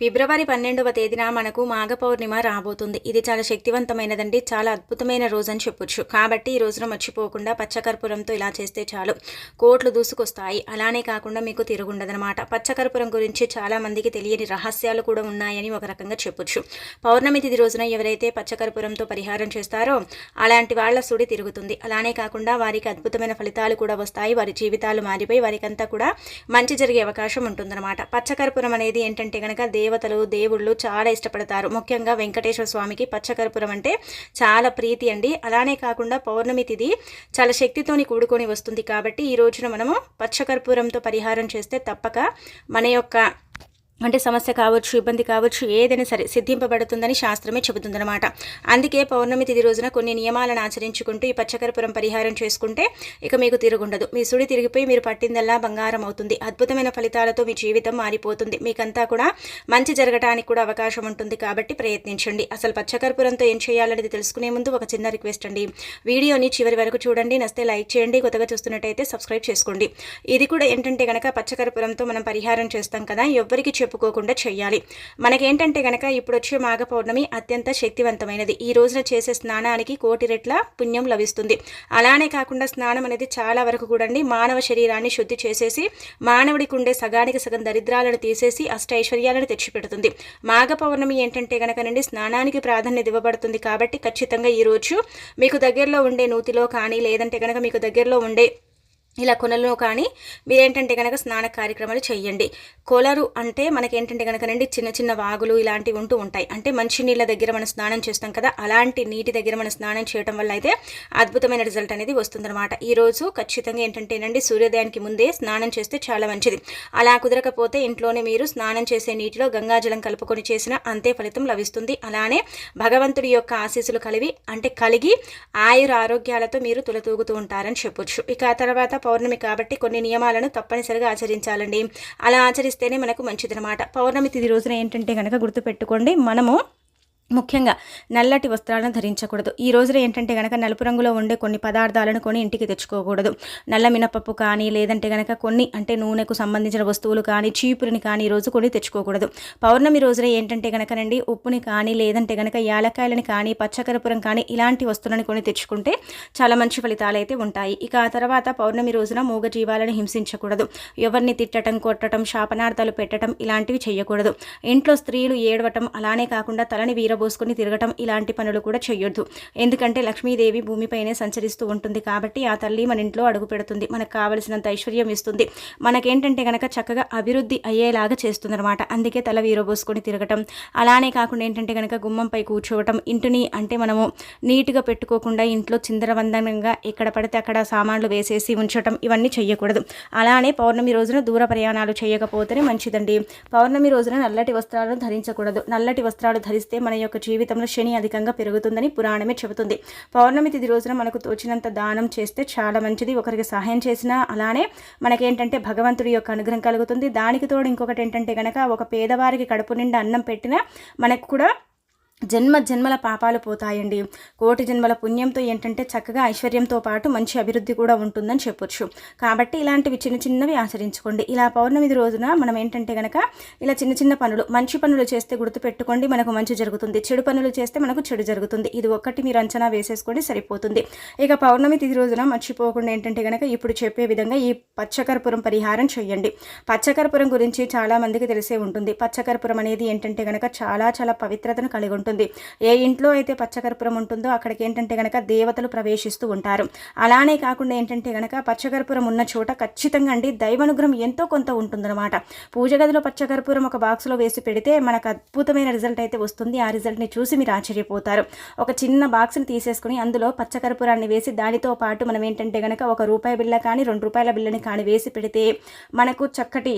ఫిబ్రవరి పన్నెండవ తేదీన మనకు మాఘ పౌర్ణిమ రాబోతుంది. ఇది చాలా శక్తివంతమైనదండి. చాలా అద్భుతమైన రోజు అని చెప్పొచ్చు. కాబట్టి ఈ రోజున మర్చిపోకుండా పచ్చకర్పూరంతో ఇలా చేస్తే చాలు. కోట్లు దూసుకొస్తాయి. అలానే కాకుండా మీకు తిరుగుండదనమాట. పచ్చకర్పూరం గురించి చాలా మందికి తెలియని రహస్యాలు కూడా ఉన్నాయని ఒక రకంగా చెప్పొచ్చు. పౌర్ణమి తిథి రోజున ఎవరైతే పచ్చకర్పూరంతో పరిహారం చేస్తారో అలాంటి వాళ్ళ సుడి తిరుగుతుంది. అలానే కాకుండా వారికి అద్భుతమైన ఫలితాలు కూడా వస్తాయి. వారి జీవితాలు మారిపోయి వారికంతా కూడా మంచి జరిగే అవకాశం ఉంటుందన్నమాట పచ్చకర్పూరం అనేది ఏంటంటే కనుక దేవతలు దేవుళ్ళు చాలా ఇష్టపడతారు. ముఖ్యంగా వెంకటేశ్వర స్వామికి పచ్చకర్పూరం అంటే చాలా ప్రీతి అండి. అలానే కాకుండా పౌర్ణమి తిథి చాలా శక్తితోని కూడుకొని వస్తుంది కాబట్టి ఈ రోజున మనము పచ్చకర్పూరంతో పరిహారం చేస్తే తప్పక మన యొక్క అంటే సమస్య కావచ్చు ఇబ్బంది కావచ్చు ఏదైనా సరే సిద్ధింపబడుతుందని శాస్త్రమే చెబుతుందన్నమాట. అందుకే పౌర్ణమి తిథి రోజున కొన్ని నియమాలను ఆచరించుకుంటూ ఈ పచ్చకర్పురం పరిహారం చేసుకుంటే ఇక మీకు తిరుగుండదు. మీ సుడి తిరిగిపోయి మీరు పట్టిందల్లా బంగారం అవుతుంది. అద్భుతమైన ఫలితాలతో మీ జీవితం మారిపోతుంది. మీకంతా కూడా మంచి జరగడానికి కూడా అవకాశం ఉంటుంది కాబట్టి ప్రయత్నించండి. అసలు పచ్చకర్పూరంతో ఏం చేయాలనేది తెలుసుకునే ముందు ఒక చిన్న రిక్వెస్ట్ అండి. వీడియోని చివరి వరకు చూడండి. నస్తే లైక్ చేయండి. కొత్తగా చూస్తున్నట్టయితే సబ్స్క్రైబ్ చేసుకోండి. ఇది కూడా ఏంటంటే కనుక పచ్చకర్పురంతో మనం పరిహారం చేస్తాం కదా ఎవరికి చెప్పుకోకుండా చేయాలి మనకేంటంటే గనక ఇప్పుడు వచ్చే మాఘ పౌర్ణమి అత్యంత శక్తివంతమైనది. ఈ రోజున చేసే స్నానానికి కోటి రెట్ల పుణ్యం లభిస్తుంది. అలానే కాకుండా స్నానం అనేది చాలా వరకు కూడా మానవ శరీరాన్ని శుద్ధి చేసేసి మానవుడికి ఉండే సగానికి సగం దరిద్రాలను తీసేసి అష్టైశ్వర్యాలను తెచ్చిపెడుతుంది. మాఘ పౌర్ణమి ఏంటంటే గనకనండి స్నానానికి ప్రాధాన్యత ఇవ్వబడుతుంది కాబట్టి ఖచ్చితంగా ఈరోజు మీకు దగ్గరలో ఉండే నూతిలో కానీ లేదంటే కనుక మీకు దగ్గరలో ఉండే ఇలా కొనలో కానీ మీరేంటంటే కనుక స్నాన కార్యక్రమాలు చేయండి కొలరు అంటే మనకేంటంటే కనుక నండి చిన్న చిన్న వాగులు ఇలాంటివి ఉంటూ ఉంటాయి. అంటే మంచి నీళ్ళ దగ్గర మనం స్నానం చేస్తాం కదా అలాంటి నీటి దగ్గర మనం స్నానం చేయడం వల్ల అయితే అద్భుతమైన రిజల్ట్ అనేది వస్తుందన్నమాట. ఈరోజు ఖచ్చితంగా ఏంటంటేనండి సూర్యోదయానికి ముందే స్నానం చేస్తే చాలా మంచిది. అలా కుదరకపోతే ఇంట్లోనే మీరు స్నానం చేసే నీటిలో గంగాజలం కలుపుకొని చేసిన అంతే ఫలితం లభిస్తుంది. అలానే భగవంతుడి యొక్క ఆశీస్సులు కలివి అంటే కలిగి ఆయుర ఆరోగ్యాలతో మీరు తులతూగుతూ ఉంటారని చెప్పొచ్చు. ఇక ఆ తర్వాత పౌర్ణమి కాబట్టి కొన్ని నియమాలను తప్పనిసరిగా ఆచరించాలండి. అలా ఆచరిస్తేనే మనకు మంచిదనమాట పౌర్ణమి తిది రోజున ఏంటంటే కనుక గుర్తుపెట్టుకోండి మనము ముఖ్యంగా నల్లటి వస్త్రాలను ధరించకూడదు. ఈ రోజున ఏంటంటే కనుక నలుపు రంగులో ఉండే కొన్ని పదార్థాలను కొని ఇంటికి తెచ్చుకోకూడదు. నల్ల మినపప్పు కానీ లేదంటే కనుక కొన్ని అంటే నూనెకు సంబంధించిన వస్తువులు కానీ చీపురిని కానీ ఈ రోజు కొని తెచ్చుకోకూడదు. పౌర్ణమి రోజున ఏంటంటే కనుకనండి ఉప్పుని కానీ లేదంటే కనుక యాలకాయలని కానీ పచ్చకరపురం కానీ ఇలాంటి వస్తువులను కొని తెచ్చుకుంటే చాలా మంచి ఫలితాలు అయితే ఉంటాయి. ఇక ఆ తర్వాత పౌర్ణమి రోజున మూగ జీవాలను హింసించకూడదు. ఎవరిని తిట్టడం కొట్టడం శాపనార్థాలు పెట్టడం ఇలాంటివి చేయకూడదు. ఇంట్లో స్త్రీలు ఏడవటం అలానే కాకుండా తలని వీర పోసుకొని తిరగటం ఇలాంటి పనులు కూడా చేయొద్దు ఎందుకంటే లక్ష్మీదేవి భూమిపైనే సంచరిస్తూ ఉంటుంది కాబట్టి ఆ తల్లి మన ఇంట్లో అడుగు పెడుతుంది. మనకు కావలసినంత ఐశ్వర్యం ఇస్తుంది. మనకేంటంటే కనుక చక్కగా అభివృద్ధి అయ్యేలాగా చేస్తుందన్నమాట. అందుకే తల వీరబోసుకొని తిరగటం. అలానే కాకుండా ఏంటంటే కనుక గుమ్మంపై కూర్చోవటం. ఇంటిని అంటే మనము నీట్గా పెట్టుకోకుండా ఇంట్లో చిందరవందనంగా ఎక్కడ పడితే అక్కడ సామాన్లు వేసేసి ఉంచటం ఇవన్నీ చేయకూడదు అలానే పౌర్ణమి రోజున దూర ప్రయాణాలు చేయకపోతేనే మంచిదండి. పౌర్ణమి రోజున నల్లటి వస్త్రాలను ధరించకూడదు. నల్లటి వస్త్రాలు ధరిస్తే మన యొక్క జీవితంలో శని అధికంగా పెరుగుతుందని పురాణమే చెబుతుంది. పౌర్ణమి తిథి రోజున మనకు తోచినంత దానం చేస్తే చాలా మంచిది. ఒకరికి సహాయం చేసినా అలానే మనకేంటంటే భగవంతుడి యొక్క అనుగ్రహం కలుగుతుంది. దానికి తోడు ఇంకొకటి ఏంటంటే కనుక ఒక పేదవారికి కడుపు నిండా అన్నం పెట్టినా మనకు కూడా జన్మ జన్మల పాపాలు పోతాయండి. కోటి జన్మల పుణ్యంతో ఏంటంటే చక్కగా ఐశ్వర్యంతో పాటు మంచి అభివృద్ధి కూడా ఉంటుందని చెప్పొచ్చు. కాబట్టి ఇలాంటివి చిన్న చిన్నవి ఆచరించుకోండి. ఇలా పౌర్ణమి రోజున మనం ఏంటంటే కనుక ఇలా చిన్న చిన్న పనులు మంచి పనులు చేస్తే గుర్తుపెట్టుకోండి మనకు మంచి జరుగుతుంది. చెడు పనులు చేస్తే మనకు చెడు జరుగుతుంది. ఇది ఒక్కటి మీరు అంచనా వేసేసుకోండి సరిపోతుంది. ఇక పౌర్ణమి తిథి రోజున మర్చిపోకుండా ఏంటంటే కనుక ఇప్పుడు చెప్పే విధంగా ఈ పచ్చకర్పూరం పరిహారం చేయండి. పచ్చకర్పూరం గురించి చాలామందికి తెలిసే ఉంటుంది. పచ్చకర్పూరం అనేది ఏంటంటే కనుక చాలా చాలా పవిత్రతను కలిగి ఉంటుంది. ఉంటుంది. ఏ ఇంట్లో అయితే పచ్చకర్పూరం ఉంటుందో అక్కడికి ఏంటంటే గనక దేవతలు ప్రవేశిస్తూ ఉంటారు. అలానే కాకుండా ఏంటంటే గనక పచ్చకర్పూరం ఉన్న చోట ఖచ్చితంగా అండి దైవానుగ్రహం ఎంతో కొంత ఉంటుందన్నమాట. పూజ గదిలో పచ్చకర్పూరం ఒక బాక్స్లో వేసి పెడితే మనకు అద్భుతమైన రిజల్ట్ అయితే వస్తుంది. ఆ రిజల్ట్ని చూసి మీరు ఆశ్చర్యపోతారు. ఒక చిన్న బాక్స్ని తీసేసుకుని అందులో పచ్చకర్పూరాన్ని వేసి దానితో పాటు మనం ఏంటంటే గనక ఒక రూపాయి బిల్ల కానీ రెండు రూపాయల బిల్లని కానీ వేసి పెడితే మనకు చక్కటి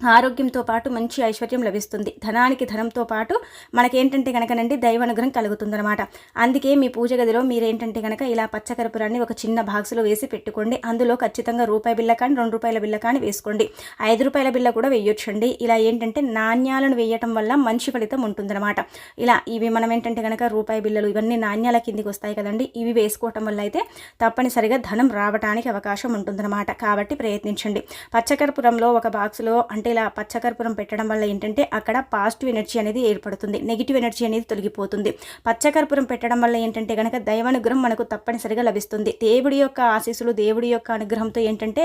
ఆరోగ్యంతో పాటు మంచి ఐశ్వర్యం లభిస్తుంది. ధనానికి ధనంతో పాటు మనకేంటంటే కనుకనండి దైవానుగ్రహం కలుగుతుందనమాట అందుకే మీ పూజ గదిలో మీరేంటంటే కనుక ఇలా పచ్చకర్పూరాన్ని ఒక చిన్న బాక్స్లో వేసి పెట్టుకోండి. అందులో ఖచ్చితంగా రూపాయి బిల్ల కానీ రెండు రూపాయల బిల్ల కానీ వేసుకోండి. ఐదు రూపాయల బిల్ల కూడా వేయొచ్చండి. ఇలా ఏంటంటే నాణ్యాలను వేయటం వల్ల మంచి ఫలితం ఉంటుందన్నమాట. ఇలా ఇవి మనం ఏంటంటే కనుక రూపాయి బిల్లలు ఇవన్నీ నాణ్యాల కిందికి వస్తాయి కదండి. ఇవి వేసుకోవటం వల్ల అయితే తప్పనిసరిగా ధనం రావడానికి అవకాశం ఉంటుందన్నమాట. కాబట్టి ప్రయత్నించండి. పచ్చకర్పూరంలో ఒక బాక్స్లో అంటే ఇలా పచ్చకర్పూరం పెట్టడం వల్ల ఏంటంటే అక్కడ పాజిటివ్ ఎనర్జీ అనేది ఏర్పడుతుంది. నెగిటివ్ ఎనర్జీ అనేది తొలగిపోతుంది. పచ్చకర్పూరం పెట్టడం వల్ల ఏంటంటే కనుక దైవానుగ్రహం మనకు తప్పనిసరిగా లభిస్తుంది. దేవుడి యొక్క ఆశీస్సులు దేవుడి యొక్క అనుగ్రహంతో ఏంటంటే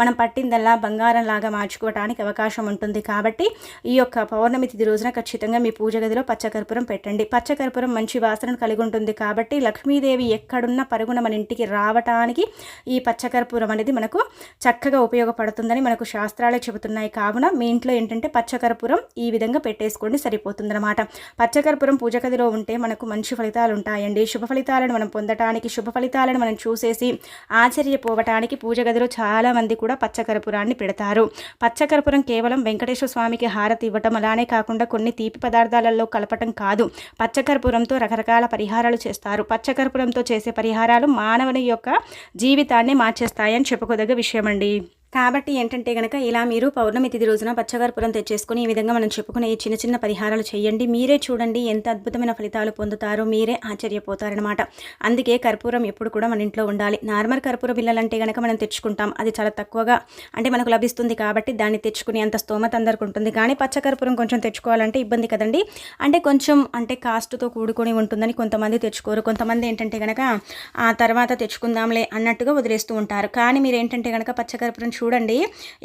మనం పట్టిందల్లా బంగారం లాగా మార్చుకోవడానికి అవకాశం ఉంటుంది. కాబట్టి ఈ యొక్క పౌర్ణమి తిథి రోజున ఖచ్చితంగా మీ పూజ గదిలో పచ్చకర్పూరం పెట్టండి. పచ్చకర్పూరం మంచి వాసనను కలిగి ఉంటుంది. కాబట్టి లక్ష్మీదేవి ఎక్కడున్న పరుగున మన ఇంటికి రావటానికి ఈ పచ్చకర్పూరం అనేది మనకు చక్కగా ఉపయోగపడుతుందని మనకు శాస్త్రాలే చెబుతున్నాయి. కావున మీ ఇంట్లో ఏంటంటే పచ్చకర్పూరం ఈ విధంగా పెట్టేసుకోండి సరిపోతుందన్నమాట. పచ్చకర్పూరం పూజ గదిలో ఉంటే మనకు మంచి ఫలితాలు ఉంటాయండి. శుభ ఫలితాలను మనం పొందటానికి శుభ ఫలితాలను మనం చూసేసి ఆశ్చర్యపోవటానికి పూజ గదిలో చాలామంది కూడా పచ్చకర్పూరాన్ని పెడతారు. పచ్చకర్పూరం కేవలం వెంకటేశ్వర స్వామికి హారతి ఇవ్వటం అలానే కాకుండా కొన్ని తీపి పదార్థాలలో కలపటం కాదు. పచ్చకర్పూరంతో రకరకాల పరిహారాలు చేస్తారు. పచ్చకర్పూరంతో చేసే పరిహారాలు మానవుని యొక్క జీవితాన్ని మార్చేస్తాయని చెప్పుకోదగ్గ విషయం అండి కాబట్టి ఏంటంటే కనుక ఇలా మీరు పౌర్ణమి తిథి రోజున పచ్చకర్పూరం తెచ్చేసుకుని ఈ విధంగా మనం చెప్పుకునే ఈ చిన్న చిన్న పరిహారాలు చేయండి. మీరే చూడండి ఎంత అద్భుతమైన ఫలితాలు పొందుతారో మీరే ఆశ్చర్యపోతారనమాట అందుకే కర్పూరం ఎప్పుడు కూడా మన ఇంట్లో ఉండాలి. నార్మల్ కర్పూర బిల్లలంటే కనుక మనం తెచ్చుకుంటాం. అది చాలా తక్కువగా అంటే మనకు లభిస్తుంది కాబట్టి దాన్ని తెచ్చుకునే అంత స్తోమత అందరికి ఉంటుంది. కానీ పచ్చకర్పూరం కొంచెం తెచ్చుకోవాలంటే ఇబ్బంది కదండి. అంటే కొంచెం అంటే కాస్ట్తో కూడుకొని ఉంటుందని కొంతమంది తెచ్చుకోరు. కొంతమంది ఏంటంటే కనుక ఆ తర్వాత తెచ్చుకుందాంలే అన్నట్టుగా వదిలేస్తూ ఉంటారు. కానీ మీరు ఏంటంటే కనుక పచ్చకర్పూరం చూడండి.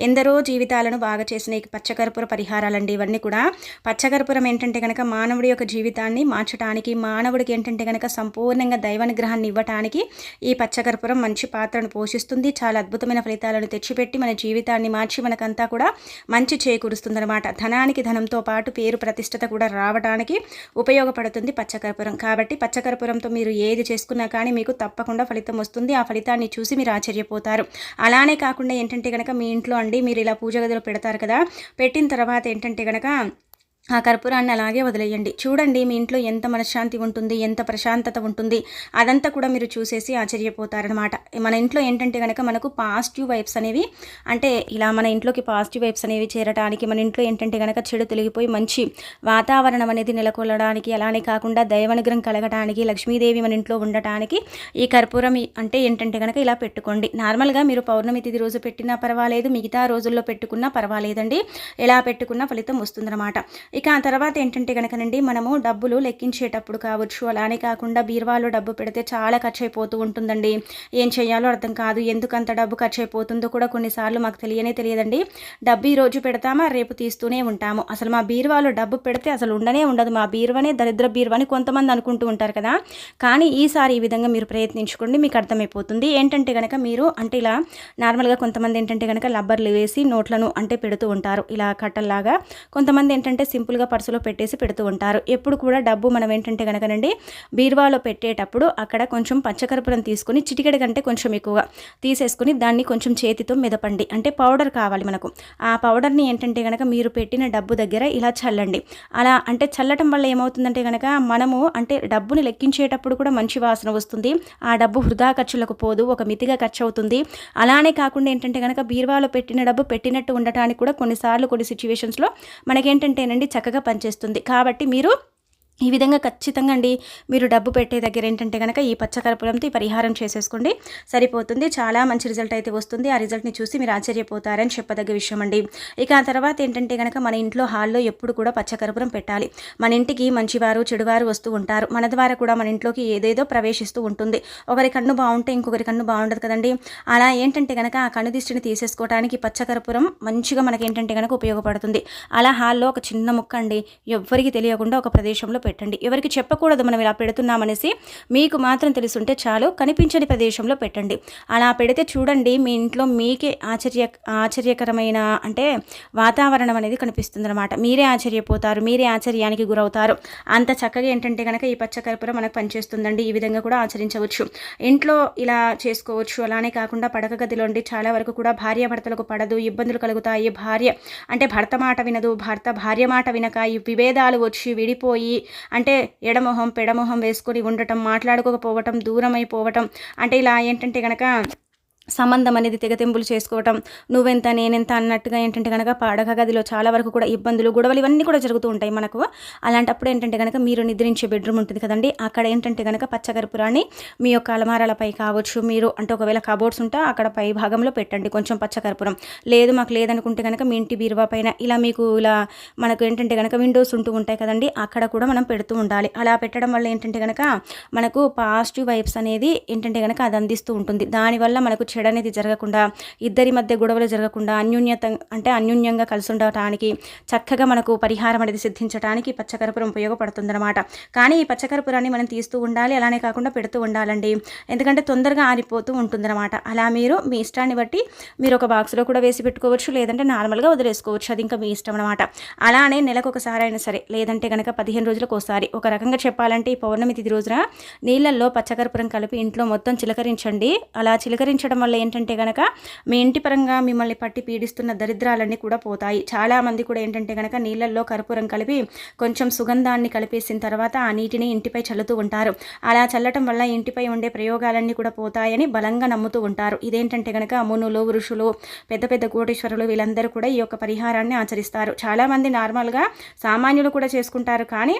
ఎందరో జీవితాలను బాగా చేసిన ఈ పచ్చకర్పూర పరిహారాలండి ఇవన్నీ కూడా. పచ్చకర్పూరం ఏంటంటే కనుక మానవుడి యొక్క జీవితాన్ని మార్చడానికి మానవుడికి ఏంటంటే కనుక సంపూర్ణంగా దైవానుగ్రహాన్ని ఇవ్వటానికి ఈ పచ్చకర్పూరం మంచి పాత్రను పోషిస్తుంది. చాలా అద్భుతమైన ఫలితాలను తెచ్చిపెట్టి మన జీవితాన్ని మార్చి మనకంతా కూడా మంచి చేకూరుస్తుందన్నమాట. ధనానికి ధనంతో పాటు పేరు ప్రతిష్టత కూడా రావడానికి ఉపయోగపడుతుంది పచ్చకర్పూరం. కాబట్టి పచ్చకర్పూరంతో మీరు ఏది చేసుకున్నా కానీ మీకు తప్పకుండా ఫలితం వస్తుంది. ఆ ఫలితాన్ని చూసి మీరు ఆశ్చర్యపోతారు. అలానే కాకుండా ఏంటంటే ఏంటంటే కనుక మీ ఇంట్లో అండి మీరు ఇలా పూజ గదిలో పెడతారు కదా పెట్టిన తర్వాత ఏంటంటే కనుక ఆ కర్పూరాన్ని అలాగే వదిలేయండి. చూడండి మీ ఇంట్లో ఎంత మనశ్శాంతి ఉంటుంది ఎంత ప్రశాంతత ఉంటుంది. అదంతా కూడా మీరు చూసేసి ఆశ్చర్యపోతారనమాట మన ఇంట్లో ఏంటంటే కనుక మనకు పాజిటివ్ వైబ్స్ అనేవి అంటే ఇలా మన ఇంట్లోకి పాజిటివ్ వైబ్స్ అనేవి చేరడానికి మన ఇంట్లో ఏంటంటే కనుక చెడు తొలగిపోయి మంచి వాతావరణం అనేది నెలకొల్లడానికి అలానే కాకుండా దైవనుగ్రహం కలగడానికి లక్ష్మీదేవి మన ఇంట్లో ఉండటానికి ఈ కర్పూరం అంటే ఏంటంటే కనుక ఇలా పెట్టుకోండి. నార్మల్గా మీరు పౌర్ణమి తిథి రోజు పెట్టినా పర్వాలేదు మిగతా రోజుల్లో పెట్టుకున్నా పర్వాలేదండి. ఎలా పెట్టుకున్నా ఫలితం వస్తుందన్నమాట. ఇక ఆ తర్వాత ఏంటంటే కనుకనండి మనము డబ్బులు లెక్కించేటప్పుడు కావచ్చు అలానే కాకుండా బీరువాలో డబ్బు పెడితే చాలా ఖర్చు అయిపోతూ ఉంటుందండి. ఏం చేయాలో అర్థం కాదు ఎందుకంత డబ్బు ఖర్చు అయిపోతుందో కూడా కొన్నిసార్లు మాకు తెలియనే తెలియదండి. డబ్బు ఈ రోజు పెడతామా రేపు తీస్తూనే ఉంటాము. అసలు మా బీరువాలో డబ్బు పెడితే అసలు ఉండనే ఉండదు. మా బీరువనే దరిద్ర బీరువని కొంతమంది అనుకుంటూ ఉంటారు కదా. కానీ ఈసారి ఈ విధంగా మీరు ప్రయత్నించుకోండి మీకు అర్థమైపోతుంది. ఏంటంటే కనుక మీరు అంటే ఇలా నార్మల్గా కొంతమంది ఏంటంటే కనుక లబ్బర్లు వేసి నోట్లను అంటే పెడుతూ ఉంటారు. ఇలా కట్టల్లాగా. కొంతమంది ఏంటంటే సింపుల్ సింపుల్గా పర్సులో పెట్టేసి పెడుతూ ఉంటారు. ఎప్పుడు కూడా డబ్బు మనం ఏంటంటే కనుకనండి బీరువాలో పెట్టేటప్పుడు అక్కడ కొంచెం పచ్చకర్పూరం తీసుకుని చిటికెడ కంటే కొంచెం ఎక్కువగా తీసేసుకుని దాన్ని కొంచెం చేతితో మెదపండి. అంటే పౌడర్ కావాలి మనకు. ఆ పౌడర్ని ఏంటంటే కనుక మీరు పెట్టిన డబ్బు దగ్గర ఇలా చల్లండి. అలా అంటే చల్లటం వల్ల ఏమవుతుందంటే కనుక మనము అంటే డబ్బుని లెక్కించేటప్పుడు కూడా మంచి వాసన వస్తుంది. ఆ డబ్బు వృధా ఖర్చులకు పోదు ఒక మితిగా ఖర్చు అవుతుంది అలానే కాకుండా ఏంటంటే కనుక బీరువాలో పెట్టిన డబ్బు పెట్టినట్టు ఉండటానికి కూడా కొన్నిసార్లు కొన్ని సిచ్యువేషన్స్లో మనకేంటంటేనండి చక్కగా పనిచేస్తుంది. కాబట్టి మీరు ఈ విధంగా ఖచ్చితంగా అండి మీరు డబ్బు పెట్టే దగ్గర ఏంటంటే కనుక ఈ పచ్చకర్పూరంతో ఈ పరిహారం చేసేసుకోండి. సరిపోతుంది. చాలా మంచి రిజల్ట్ అయితే వస్తుంది. ఆ రిజల్ట్ని చూసి మీరు ఆశ్చర్యపోతారని చెప్పదగ్గ విషయం అండి. ఇక ఆ తర్వాత ఏంటంటే కనుక మన ఇంట్లో హాల్లో ఎప్పుడు కూడా పచ్చకర్పూరం పెట్టాలి. మన ఇంటికి మంచివారు చెడువారు వస్తూ ఉంటారు. మన ద్వారా కూడా మన ఇంట్లోకి ఏదేదో ప్రవేశిస్తూ ఉంటుంది. ఒకరి కన్ను బాగుంటే ఇంకొకరి కన్ను బాగుండదు కదండి. అలా ఏంటంటే కనుక ఆ కన్ను దిష్టిని తీసేసుకోవడానికి పచ్చకర్పూరం మంచిగా మనకి ఏంటంటే కనుక ఉపయోగపడుతుంది. అలా హాల్లో ఒక చిన్న ముక్క అండి. ఎవ్వరికి తెలియకుండా ఒక ప్రదేశంలో పెట్టండి. ఎవరికి చెప్పకూడదు మనం ఇలా పెడుతున్నామనేసి మీకు మాత్రం తెలుసుంటే చాలు. కనిపించని ప్రదేశంలో పెట్టండి. అలా పెడితే చూడండి మీ ఇంట్లో మీకే ఆశ్చర్య ఆశ్చర్యకరమైన అంటే వాతావరణం అనేది కనిపిస్తుంది అనమాట మీరే ఆశ్చర్యపోతారు మీరే ఆశ్చర్యానికి గురవుతారు. అంత చక్కగా ఏంటంటే కనుక ఈ పచ్చకర్పూరం మనకు పనిచేస్తుందండి. ఈ విధంగా కూడా ఆచరించవచ్చు. ఇంట్లో ఇలా చేసుకోవచ్చు. అలానే కాకుండా పడక గదిలో చాలా వరకు కూడా భార్య భర్తలకు పడదు ఇబ్బందులు కలుగుతాయి. భార్య అంటే భర్త మాట వినదు భర్త భార్య మాట వినక ఈ విభేదాలు వచ్చి విడిపోయి అంటే ఎడమొహం పెడమొహం వేసుకొని ఉండటం మాట్లాడుకోకపోవటం దూరం అయిపోవటం అంటే ఇలా ఏంటంటే కనుక సంబంధం అనేది తెగతెంపులు చేసుకోవటం నువ్వెంత నేనెంత అన్నట్టుగా ఏంటంటే కనుక పాడక గదిలో చాలా వరకు కూడా ఇబ్బందులు గొడవలు ఇవన్నీ కూడా జరుగుతూ ఉంటాయి మనకు. అలాంటప్పుడు ఏంటంటే కనుక మీరు నిద్రించే బెడ్రూమ్ ఉంటుంది కదండి అక్కడ ఏంటంటే కనుక పచ్చకర్పూరాన్ని మీ యొక్క అలమారాలపై కావచ్చు మీరు అంటే ఒకవేళ కబోర్డ్స్ ఉంటే అక్కడ పై భాగంలో పెట్టండి కొంచెం పచ్చకర్పూరం లేదు మాకు లేదనుకుంటే కనుక మీ ఇంటి బీరువా పైన ఇలా మీకు ఇలా మనకు ఏంటంటే కనుక విండోస్ ఉంటూ ఉంటాయి కదండి అక్కడ కూడా మనం పెడుతూ ఉండాలి. అలా పెట్టడం వల్ల ఏంటంటే కనుక మనకు పాజిటివ్ వైబ్స్ అనేది ఏంటంటే కనుక అది అందిస్తూ ఉంటుంది. దానివల్ల మనకు చెడు అనేది జరగకుండా ఇద్దరి మధ్య గొడవలు జరగకుండా అన్యోన్యత అంటే అన్యోన్యంగా కలిసి ఉండటానికి చక్కగా మనకు పరిహారం అనేది సిద్ధించడానికి పచ్చకర్పూరం ఉపయోగపడుతుందన్నమాట. కానీ ఈ పచ్చకర్పూరాన్ని మనం తీస్తూ ఉండాలి అలానే కాకుండా పెడుతూ ఉండాలండి. ఎందుకంటే తొందరగా ఆరిపోతూ ఉంటుందన్నమాట. అలా మీరు మీ ఇష్టాన్ని బట్టి మీరు ఒక బాక్స్లో కూడా వేసి పెట్టుకోవచ్చు లేదంటే నార్మల్గా వదిలేసుకోవచ్చు. అది ఇంకా మీ ఇష్టం అనమాట అలానే నెలకు ఒకసారి అయినా సరే లేదంటే కనుక పదిహేను రోజులకు ఒకసారి ఒక రకంగా చెప్పాలంటే ఈ పౌర్ణమి తిథి రోజున నీళ్ళల్లో పచ్చకర్పూరం కలిపి ఇంట్లో మొత్తం చిలకరించండి. అలా చిలకరించడం వల్ల ఏంటంటే కనుక మీ ఇంటి పరంగా మిమ్మల్ని పట్టి పీడిస్తున్న దరిద్రాలన్నీ కూడా పోతాయి. చాలామంది కూడా ఏంటంటే కనుక నీళ్ళల్లో కర్పూరం కలిపి కొంచెం సుగంధాన్ని కలిపేసిన తర్వాత ఆ నీటిని ఇంటిపై చల్లుతూ ఉంటారు. అలా చల్లటం వల్ల ఇంటిపై ఉండే ప్రయోగాలన్నీ కూడా పోతాయని బలంగా నమ్ముతూ ఉంటారు. ఇదేంటంటే కనుక మునులు ఋషులు పెద్ద పెద్ద కోటేశ్వరులు వీళ్ళందరూ కూడా ఈ యొక్క పరిహారాన్ని ఆచరిస్తారు. చాలామంది నార్మల్గా సామాన్యులు కూడా చేసుకుంటారు కానీ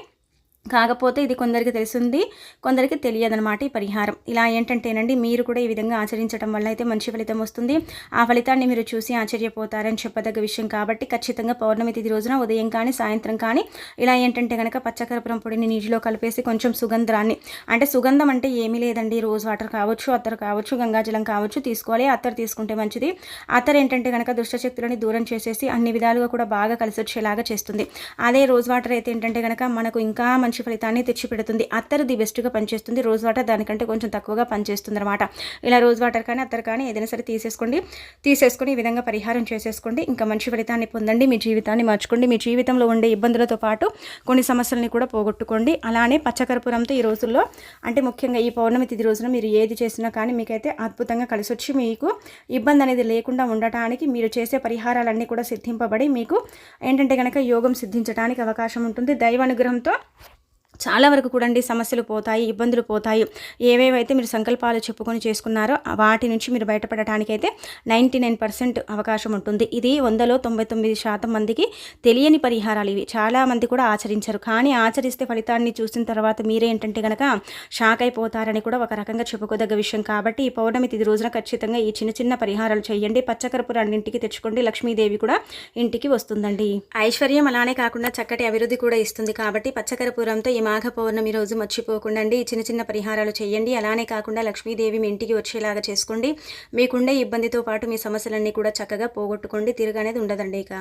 కాకపోతే ఇది కొందరికి తెలిసింది కొందరికి తెలియదనమాట ఈ పరిహారం. ఇలా ఏంటంటేనండి మీరు కూడా ఈ విధంగా ఆచరించడం వల్ల అయితే మంచి ఫలితం వస్తుంది. ఆ ఫలితాన్ని మీరు చూసి ఆశ్చర్యపోతారని చెప్పదగ్గ విషయం కాబట్టి ఖచ్చితంగా పౌర్ణమి తిథి రోజున ఉదయం కానీ సాయంత్రం కానీ ఇలా ఏంటంటే కనుక పచ్చకర్పూరం పొడిని నీటిలో కలిపేసి కొంచెం సుగంధాన్ని అంటే సుగంధం అంటే ఏమీ లేదండి. రోజ్ వాటర్ కావచ్చు అత్తరు కావచ్చు గంగాజలం కావచ్చు తీసుకోవాలి. అత్తరు తీసుకుంటే మంచిది. అత్తరు ఏంటంటే కనుక దుష్టశక్తులని దూరం చేసేసి అన్ని విధాలుగా కూడా బాగా కలిసి వచ్చేలాగా చేస్తుంది. అదే రోజ్ వాటర్ అయితే ఏంటంటే కనుక మనకు ఇంకా మంచి మంచి ఫలితాన్ని తెచ్చిపెడుతుంది. అత్తర్ ది బెస్ట్గా పనిచేస్తుంది. రోజ్ వాటర్ దానికంటే కొంచెం తక్కువగా పనిచేస్తుంది అనమాట ఇలా రోజ్ వాటర్ కానీ అత్తరు కానీ ఏదైనా సరే తీసేసుకోండి. తీసేసుకొని ఈ విధంగా పరిహారం చేసేసుకోండి. ఇంకా మంచి ఫలితాన్ని పొందండి. మీ జీవితాన్ని మార్చుకోండి. మీ జీవితంలో ఉండే ఇబ్బందులతో పాటు కొన్ని సమస్యలని కూడా పోగొట్టుకోండి. అలానే పచ్చకర్పూరంతో ఈ రోజుల్లో అంటే ముఖ్యంగా ఈ పౌర్ణమి తిథి రోజున మీరు ఏది చేసినా కానీ మీకైతే అద్భుతంగా కలిసి వచ్చి మీకు ఇబ్బంది అనేది లేకుండా ఉండటానికి మీరు చేసే పరిహారాలన్నీ కూడా సిద్ధింపబడి మీకు ఏంటంటే కనుక యోగం సిద్ధించడానికి అవకాశం ఉంటుంది. దైవ అనుగ్రహంతో చాలా వరకు కూడా అండి సమస్యలు పోతాయి ఇబ్బందులు పోతాయి. ఏవేవైతే మీరు సంకల్పాలు చెప్పుకొని చేసుకున్నారో వాటి నుంచి మీరు బయటపడటానికైతే నైంటీ నైన్ పర్సెంట్ అవకాశం ఉంటుంది. ఇది వందలో తొంభై తొమ్మిది శాతం మందికి తెలియని పరిహారాలు ఇవి. చాలామంది కూడా ఆచరించరు. కానీ ఆచరిస్తే ఫలితాన్ని చూసిన తర్వాత మీరేంటంటే కనుక షాక్ అయిపోతారని కూడా ఒక రకంగా చెప్పుకోదగ్గ విషయం. కాబట్టి ఈ పౌర్ణమి తిది రోజున ఖచ్చితంగా ఈ చిన్న చిన్న పరిహారాలు చేయండి. పచ్చకర్పూరాన్ని ఇంటికి తెచ్చుకోండి. లక్ష్మీదేవి కూడా ఇంటికి వస్తుందండి. ఐశ్వర్యం అలానే కాకుండా చక్కటి అభివృద్ధి కూడా ఇస్తుంది. కాబట్టి పచ్చకరపురంతో ఈ మాఘ పౌర్ణమి రోజు మర్చిపోకుండా చిన్న చిన్న పరిహారాలు చేయండి. అలానే కాకుండా లక్ష్మీదేవి మీ ఇంటికి వచ్చేలాగా చేసుకోండి. మీకుండే ఇబ్బందితో పాటు మీ సమస్యలన్నీ కూడా చక్కగా పోగొట్టుకోండి. తిరగనేది ఉండదండి ఇక.